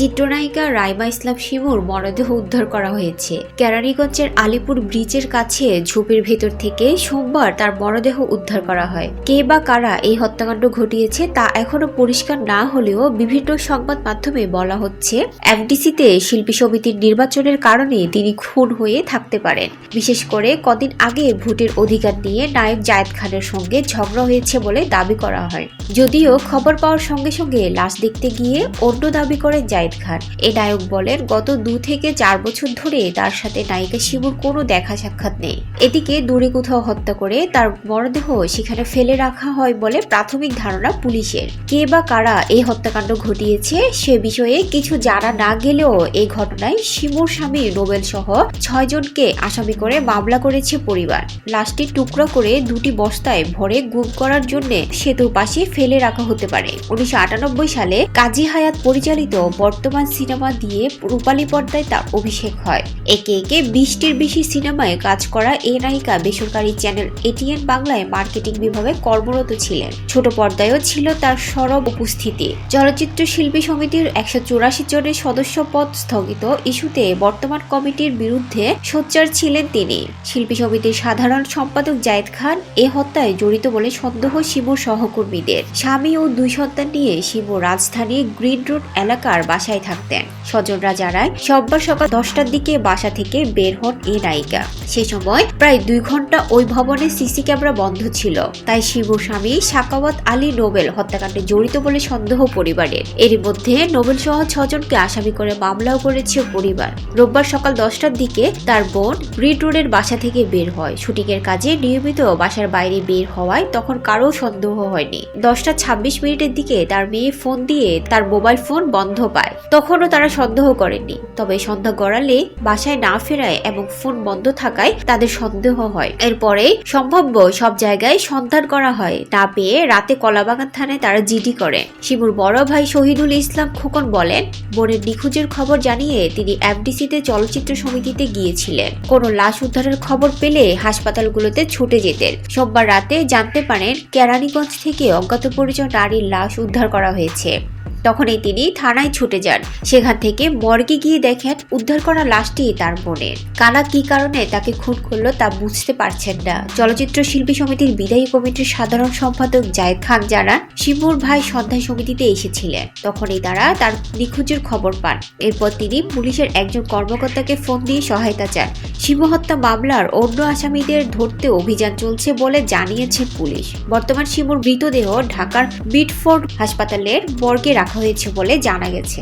চিত্রনায়িকা রাইমা ইসলাম শিমুর মরদেহ উদ্ধার করা হয়েছে। কেরানীগঞ্জের আলিপুর ব্রিজের কাছে ঝোপের ভেতর থেকে সোমবার তার মরদেহ উদ্ধার করা হয়। কে বা কারা এই হত্যাকাণ্ড ঘটিয়েছে তা এখনও পরিষ্কার না হলেও বিভিন্ন সংবাদ মাধ্যমে বলা হচ্ছে, এফডিসিতে শিল্পী সমিতির নির্বাচনের কারণে তিনি খুন হয়ে থাকতে পারেন। বিশেষ করে কদিন আগে ভোটের অধিকার নিয়ে নায়ক জায়েদ খানের সঙ্গে ঝগড়া হয়েছে বলে দাবি করা হয়। যদিও খবর পাওয়ার সঙ্গে সঙ্গে লাশ দেখতে গিয়ে অন্য দাবি করেন জায়েদ খান এ নায়ক বলেন, গত দু থেকে চার বছর ধরে তার সাথে নায়িকা শিবুর কোনো দেখা সাক্ষাৎ নেই। এদিকে দূরে কোথাও হত্যা করে তার মরদেহ সেখানে ফেলে রাখা হয় বলে প্রাথমিক ধারণা পুলিশের। কে বা কারা এই হত্যাকাণ্ড ঘটিয়েছে সে বিষয়ে কিছু জানা না গেলেও এই ঘটনায় শিমুর স্বামী নোবেল সহ ছয়জনকে আসামি করে মামলা করেছে পরিবার। লাশটি টুকরো করে দুটি বস্তায় ভরে গুম করার জন্য সেতুর পাশে ফেলে রাখা হতে পারে। উনিশশো আটানব্বই সালে কাজী হায়াত পরিচালিত বর্তমান সিনেমা দিয়ে রূপালী পর্দায় তার অভিষেক হয়। একে একে বিশটির বেশি সিনেমায় কাজ করা এই নায়িকা বেসরকারি চ্যানেল এটিএন বাংলায় মার্কেটিং বিভাগে কর্মরত ছিলেন। ছোট পর্দায়ও ছিল তার সরব উপস্থিতি। চলচ্চিত্র শিল্পী সমিতির একশো চুরাশি জনের সদস্য পদ স্থগিত। ইস্যুতে বর্তমান কমিটির বিরুদ্ধে সোচ্চার ছিলেন তিনি। শিল্পী সমিতির সাধারণ সম্পাদক জায়েদ খান এ হত্যায় জড়িত বলে সন্দেহ শিবুর সহকর্মীদের। স্বামী ও দুই সন্তান নিয়ে শিবু রাজধানীর গ্রিন রোড এলাকার বাসায় থাকতেন। স্বজনরা জানায় সোমবার সকাল দশটার দিকে বাসা থেকে বের হন এ নায়িকা। সে সময় প্রায় দুই ঘণ্টা ওই ভবনে সিসি ক্যামেরা বন্ধ ছিল। তাই শিবুর স্বামী সাকাওয়াত আলী নোবেল হত্যাকাণ্ডে জড়িত বলে সন্দেহ পরিবারের। এরই মধ্যে নোবেল সহ ছজনকে আসামি করে মামলাও করেছে পরিবার। রোববার সকাল দশটার দিকে তার বোন গ্রিড রোডের বাসা থেকে বের হয়। শুটিং এর কাজে নিয়মিত বাসার বাইরে বের হওয়ায় তখন কারও সন্দেহ হয়নি। দশটা ছাব্বিশ মিনিটের দিকে তার মেয়ে ফোন দিয়ে তার মোবাইল ফোন বন্ধ পায়। তখনও তারা সন্দেহ করেননি। তবে সন্ধ্যা গড়ালে বাসায় না ফেরায় এবং ফোন বন্ধ থাকায় তাদের সন্দেহ হয়। এরপরে সম্ভাব্য সব জায়গায় সন্ধান করা হয়। না পেয়ে রাতে কলাবাগান থানায় তারা জিডি করেন শিবুর বড় ভাই শহীদুল ইসলাম খোকন বলেন, বোনের নিখোঁজের খবর জানিয়ে তিনি এফডিসিতে চলচ্চিত্র সমিতিতে গিয়েছিলেন। কোনো লাশ উদ্ধারের খবর পেলে হাসপাতালগুলোতে ছুটে যেতেন। সোমবার রাতে জানতে পারেন কেরানীগঞ্জ থেকে অজ্ঞাত পরিচয় নারীর লাশ উদ্ধার করা হয়েছে। তখনই তিনি থানায় ছুটে যান। সেখান থেকে মর্গে গিয়ে দেখেন উদ্ধার করা লাশটি তার বোনের কালা কি কারণে তাকে খুন করল তা বুঝতে পারছেন না। চলচ্চিত্র শিল্পী সমিতির বিদায়ী কমিটির সাধারণ সম্পাদক জায়েদ খান জানান, শিবুর ভাই সন্ধ্যায় সমিতিতে এসেছিলেন। তখনই তারা তার নিখোঁজের খবর পান। এরপর তিনি পুলিশের একজন কর্মকর্তাকে ফোন দিয়ে সহায়তা চান। শিবু হত্যা মামলার অন্য আসামিদের ধরতে অভিযান চলছে বলে জানিয়েছে পুলিশ। বর্তমান শিমুর মৃতদেহ ঢাকার বিটফোর্ড হাসপাতালের বর্গে রাখা হয়েছে বলে জানা গেছে।